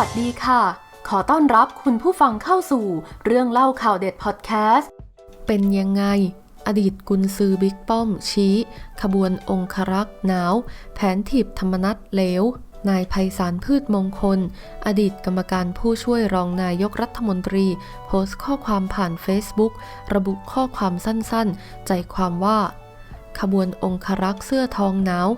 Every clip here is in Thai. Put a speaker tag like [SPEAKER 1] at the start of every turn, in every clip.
[SPEAKER 1] วัสดีค่ะ ขอต้อนรับคุณผู้ฟังเข้าสู่เรื่องเล่าข่าวเด็ดพอดแคสต์ เป็นยังไง อดีตกุนซือบิ๊กป้อมชี้ ขบวนองครักษ์หนาว แผนถีบธรรมนัตเลวนายไพศาลพืชมงคล อดีตกรรมการผู้ช่วยรองนายกรัฐมนตรี โพสต์ข้อความผ่าน Facebook ระบุข้อความสั้นๆ ใจความว่า ขบวนองครักษ์เสื้อทองหนาว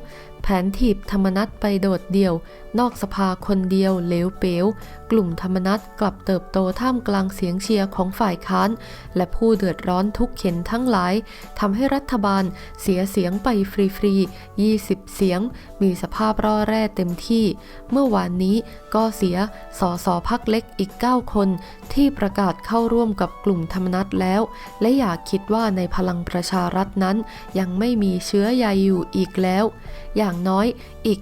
[SPEAKER 1] แผนถีบธรรมนัตไปโดดเดี่ยว นอกสภาคนเดียวเหลวเป๋วกลุ่มธรรมนัตกลับเติบโตท่ามกลางเสียงเชียร์ของฝ่ายค้าน และผู้เดือดร้อนทุกเข็นทั้งหลายทำให้รัฐบาลเสียเสียงไปฟรีๆ 20 เสียง มีสภาพร่อแร่เต็มที่ เมื่อวานนี้ก็เสียสอสอพักเล็กอีก 9 คน ที่ประกาศเข้าร่วมกับกลุ่มธรรมนัตแล้ว และอย่าคิดว่าในพลังประชารัฐนั้น ยังไม่มีเชื้อใยอยู่อีกแล้ว อย่างน้อยอีก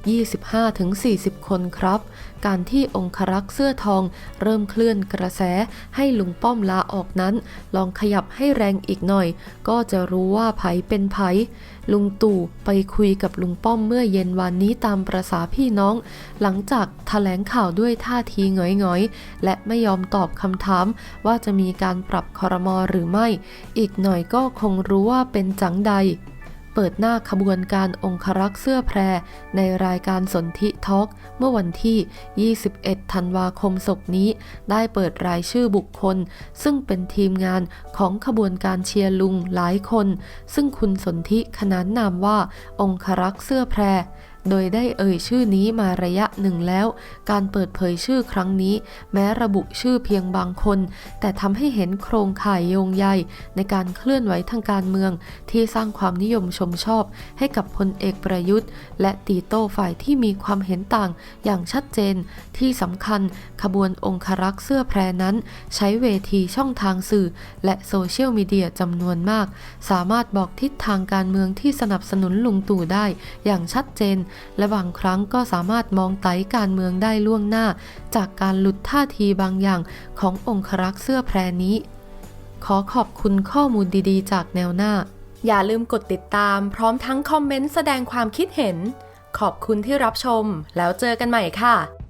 [SPEAKER 1] 25-40 คนครับ การที่องครักษ์เสื้อทอง เริ่มเคลื่อนกระแสให้ลุงป้อมลาออกนั้น ลองขยับให้แรงอีกหน่อย ก็จะรู้ว่าไผเป็นไผลุงตู่ไปคุยกับลุงป้อมเมื่อเย็นวันนี้ตามประษาพี่น้อง หลังจากแถลงข่าวด้วยท่าทีหงอยๆ และไม่ยอมตอบคำถาม ว่าจะมีการปรับคอรมอหรือไม่ อีกหน่อยก็คงรู้ว่าเป็นจังใด เปิดหน้าขบวนการองครักษ์เสื้อแพร ในรายการสนธิทอล์กเมื่อวันที่ 21 ธันวาคมศกนี้ ได้เปิดรายชื่อบุคคล ซึ่งเป็นทีมงานของขบวนการเชียร์ลุงหลายคน ซึ่งคุณสนธิขนานนามว่าองครักษ์เสื้อแพร โดยได้เอ่ยชื่อนี้มาระยะหนึ่งแล้ว การเปิดเผยชื่อครั้งนี้ แม้ระบุชื่อเพียงบางคน แต่ทำให้เห็นโครงข่ายโยงใยในการเคลื่อนไหวทางการเมือง ที่สร้างความนิยมชมชอบ ให้กับพลเอกประยุทธ์ และตีโต้ฝ่ายที่มีความเห็นต่างอย่างชัดเจน ที่สำคัญขบวนองครักษ์เสื้อแพรนั้น ใช้เวทีช่องทางสื่อ และโซเชียลมีเดียจำนวนมาก สามารถบอกทิศทางการเมืองที่สนับสนุนลุงตู่ได้ อย่างชัดเจนและบางครั้งก็สามารถมองไต่การเมืองได้ล่วงหน้า จากการหลุดท่าทีบางอย่างขององครักษ์เสื้อแพรนี้ ขอขอบคุณข้อมูลดีๆ จากแนวหน้า อย่าลืมกดติดตาม พร้อมทั้งคอมเมนต์แสดงความคิดเห็น ขอบคุณที่รับชม แล้วเจอกันใหม่ค่ะ